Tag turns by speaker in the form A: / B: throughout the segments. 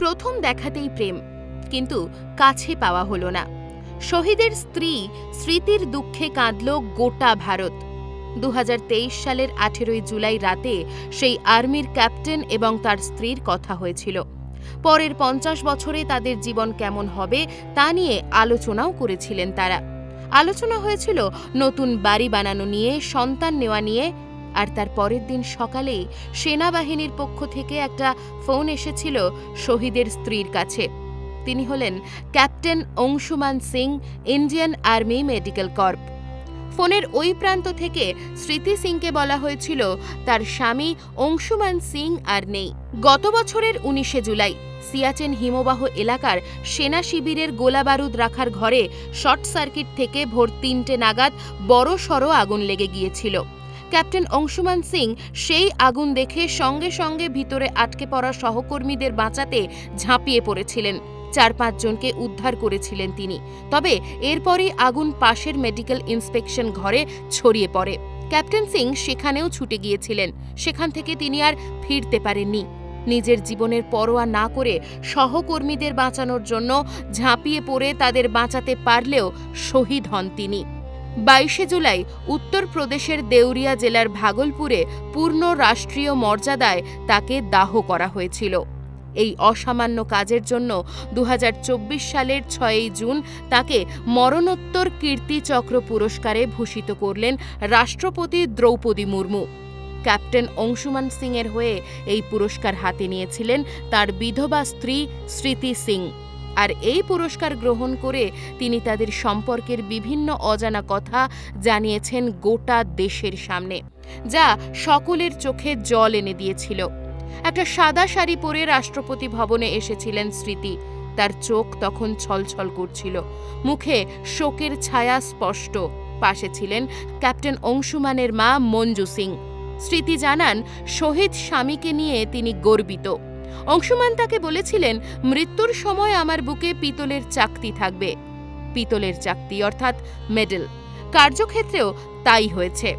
A: প্রথম দেখাতেই প্রেম, কিন্তু কাছে পাওয়া হলো না। শহীদের স্ত্রী স্মৃতির দুঃখে কাঁদল গোটা ভারত। দু হাজার তেইশ সালের আঠেরোই জুলাই রাতে সেই আর্মির ক্যাপ্টেন এবং তার স্ত্রীর কথা হয়েছিল। পরের পঞ্চাশ বছরে তাদের জীবন কেমন হবে তা নিয়ে আলোচনাও করেছিলেন তারা। আলোচনা হয়েছিল, নতুন বাড়ি বানানো নিয়ে, সন্তান নেওয়া নিয়ে আর তার পরের দিন সকালেই সেনাবাহিনীর পক্ষ থেকে একটা ফোন এসেছিল শহীদের স্ত্রীর কাছে। তিনি হলেন captain Anshuman Singh, Indian army medical corps. ফোনের ওই প্রান্ত থেকে স্মৃতি সিংকে বলা হয়েছিল তার স্বামী অংশুমান সিং আর নেই। গত বছরের উনিশে জুলাই, সিয়াচেন হিমবাহ এলাকার সেনা শিবিরের গোলাবারুদ রাখার ঘরে শর্ট সার্কিট থেকে ভোর তিনটে নাগাদ বড় সড়ো আগুন লেগে গিয়েছিল। ক্যাপ্টেন অংশুমান সিং সেই আগুন দেখে সঙ্গে সঙ্গে ভিতরে আটকে পড়া সহকর্মীদের বাঁচাতে ঝাঁপিয়ে পড়েছিলেন। চার পাঁচজনকে উদ্ধার করেছিলেন তিনি। তবে এরপরই আগুন পাশের মেডিকেল ইন্সপেকশন ঘরে ছড়িয়ে পড়ে। ক্যাপ্টেন সিং সেখানেও ছুটে গিয়েছিলেন। সেখান থেকে তিনি আর ফিরতে পারেননি। নিজের জীবনের পরোয়া না করে সহকর্মীদের বাঁচানোর জন্য ঝাঁপিয়ে পড়ে তাদের বাঁচাতে পারলেও শহীদ হন তিনি। বাইশে জুলাই উত্তরপ্রদেশের দেউরিয়া জেলার ভাগলপুরে পূর্ণ রাষ্ট্রীয় মর্যাদায় তাকে দাহ করা হয়েছিল। এই অসামান্য কাজের জন্য দুহাজার চব্বিশ সালের ছয়ই জুন তাকে মরণোত্তর কীর্তিচক্র পুরস্কারে ভূষিত করলেন রাষ্ট্রপতি দ্রৌপদী মুর্মু। ক্যাপ্টেন অংশুমান সিংয়ের হয়ে এই পুরস্কার হাতে নিয়েছিলেন তার বিধবা স্ত্রী স্মৃতি সিং। আর এই পুরস্কার গ্রহণ করে তিনি তাদের সম্পর্কের বিভিন্ন অজানা কথা জানিয়েছেন গোটা দেশের সামনে, যা সকলের চোখে জল এনে দিয়েছিল। একটা সাদা শাড়ি পরে রাষ্ট্রপতি ভবনে এসেছিলেন স্মৃতি। তার চোখ তখন ছলছল করছিল। মুখে শোকের ছায়া স্পষ্ট। পাশে ছিলেন ক্যাপ্টেন অংশুমানের মা মঞ্জু সিং। স্মৃতি জানান, শহীদ স্বামীকে নিয়ে তিনি গর্বিত। অংশুমান তাকে বলেছিলেন, মৃত্যুর সময় আমার বুকে পিতলের চাকতি থাকবে। পিতলের চাকতি অর্থাৎ মেডেল। কার্যক্ষেত্রেও তাই হয়েছে।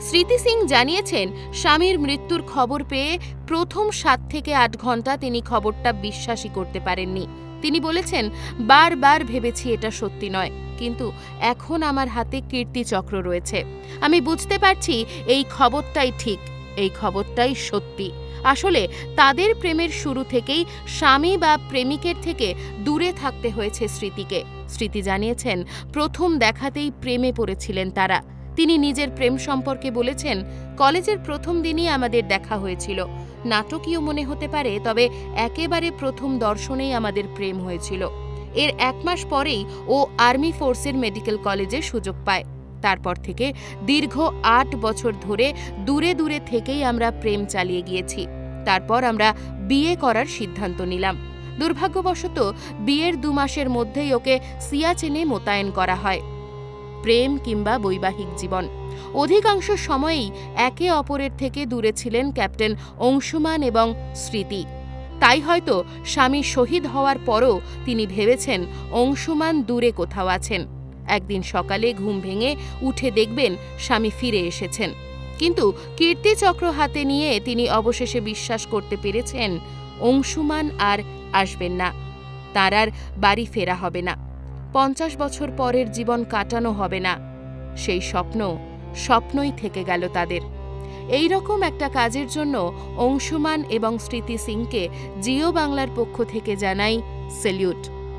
A: স্মৃতি সিং জানিয়েছেন, স্বামীর মৃত্যুর খবর পেয়ে প্রথম সাত থেকে আট ঘণ্টা তিনি খবরটা বিশ্বাসই করতে পারেননি। তিনি বলেছেন, বারবার ভেবেছি এটা সত্যি নয়, কিন্তু এখন আমার হাতে কীর্তিচক্র রয়েছে। আমি বুঝতে পারছি এই খবরটাই ঠিক এই খবরটাই সত্যি। আসলে তাদের প্রেমের শুরু থেকেই স্বামী বা প্রেমিকের থেকে দূরে থাকতে হয়েছে স্মৃতিকে। স্মৃতি জানিয়েছেন, প্রথম দেখাতেই প্রেমে পড়েছিলেন তারা। তিনি নিজের প্রেম সম্পর্কে বলেছেন, কলেজের প্রথম দিনই আমাদের দেখা হয়েছিল। নাটকীয় মনে হতে পারে, তবে একেবারে প্রথম দর্শনেই আমাদের প্রেম হয়েছিল। এর এক মাস পরেই ও আর্মি ফোর্সের মেডিকেল কলেজে সুযোগ পায়। তারপর থেকে দীর্ঘ আট বছর ধরে দূরে দূরে থেকেই আমরা প্রেম চালিয়ে গিয়েছি। তারপর আমরা বিয়ে করার সিদ্ধান্ত নিলাম। দুর্ভাগ্যবশত বিয়ের দু মাসের মধ্যেই ওকে সিয়াচেনে মোতায়েন করা হয়। প্রেম কিংবা বৈবাহিক জীবন। অধিকাংশ সময়েই একে অপরের থেকে দূরে ছিলেন ক্যাপ্টেন অংশুমান এবং স্মৃতি। তাই হয়তো স্বামী শহীদ হওয়ার পরও তিনি ভেবেছেন অংশুমান দূরে কোথাও আছেন। একদিন সকালে ঘুম ভেঙে উঠে দেখবেন স্বামী ফিরে এসেছেন। কিন্তু কীর্তিচক্র হাতে নিয়ে তিনি অবশেষে বিশ্বাস করতে পেরেছেন, অংশুমান আর আসবেন না। তার আর বাড়ি ফেরা হবে না। পঞ্চাশ বছর পরের জীবন কাটানো হবে না। সেই স্বপ্ন, স্বপ্নই থেকে গেল তাদের। এই রকম একটা কাজের জন্য অংশুমান এবং স্মৃতি সিংকে জিও বাংলার পক্ষ থেকে জানাই সেলিউট